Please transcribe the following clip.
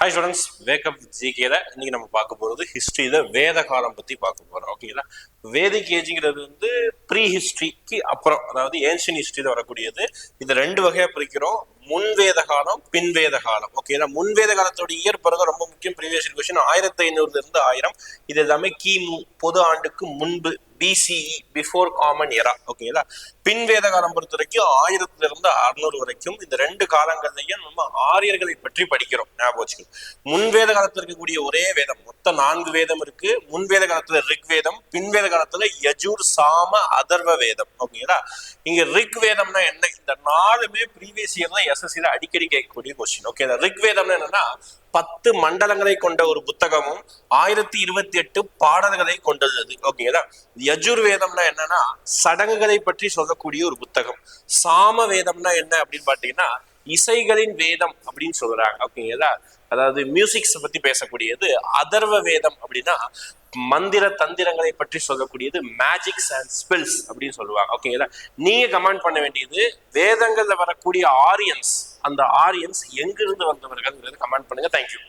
Hi students wake up ஜிகேல இன்னைக்கு நம்ம பார்க்க போகிறது ஹிஸ்ட்ரியில வேத காலம் பத்தி பார்க்க போறோம் ஓகேங்களா வேதிக் ஏஜுங்கிறது வந்து ப்ரீ ஹிஸ்ட்ரிக்கு அப்புறம் அதாவது ஏன்ஷியன் ஹிஸ்ட்ரியில வரக்கூடியது. இது ரெண்டு வகையா பிரிக்கிறோம். முன்வேத காலம் பின்வேத காலம் ஓகேங்களா முன்வேத காலத்தோட இயர் பிறகு ரொம்ப முக்கியம் ப்ரீவியஸ் கொஸ்டின் ஆயிரத்தி ஐநூறுல இருந்து ஆயிரம். இது எல்லாமே கிமு பொது ஆண்டுக்கு முன்பு பிசிஇ பிஃபோர் காமன் எரா ஓகேங்களா பின்வேத காலம் பொறுத்த வரைக்கும் ஆயிரத்துல இருந்து அறுநூறு வரைக்கும் இந்த ரெண்டு காலங்கள்லயும் நம்ம ஆரியர்களை பற்றி படிக்கிறோம். ஞாபகம் வச்சுக்கணும் முன்வேத காலத்துல இருக்கக்கூடிய ஒரே வேதம். மொத்தம் நான்கு வேதம் இருக்கு. முன்வேத காலத்துல ரிக் வேதம் பின்வேத காலத்துல யஜூர் சாம அதர்வ வேதம். ஓகேங்களா இங்க ரிக் வேதம்னா என்ன? இந்த நாலுமே ப்ரீவியஸ் இயர் தான் எஸ்எஸ்சியில அடிக்கடி கேட்கக்கூடிய கொஸ்டின் ஓகே ரிக் வேதம்னா என்னன்னா பத்து மண்டலங்களை கொண்ட ஒரு புத்தகமும் ஆயிரத்தி இருபத்தி எட்டு பாடல்களை கொண்டது ஓகேங்களா யஜுர் வேதம்னா என்னன்னா சடங்குகளை பற்றி சொல்லக்கூடிய ஒரு புத்தகம். சாம வேதம்னா என்ன அப்படின்னு பாத்தீங்கன்னா இசைகளின் வேதம் அப்படின்னு சொல்றாங்க. ஓகேங்களா? அதாவது மியூசிக்ஸ் பத்தி பேசக்கூடியது அதர்வ வேதம் அப்படின்னா மந்திர தந்திரங்களை பற்றி சொல்லக்கூடியது மேஜிக்ஸ் அண்ட் ஸ்பெல்ஸ் அப்படின்னு சொல்லுவாங்க. ஓகேங்களா? நீங்க கமெண்ட் பண்ண வேண்டியது வேதங்கள்ல வரக்கூடிய ஆரியன்ஸ் அந்த ஆரியன்ஸ் எங்கிருந்து வந்தவர்கள் கமெண்ட் பண்ணுங்க. தேங்க்யூ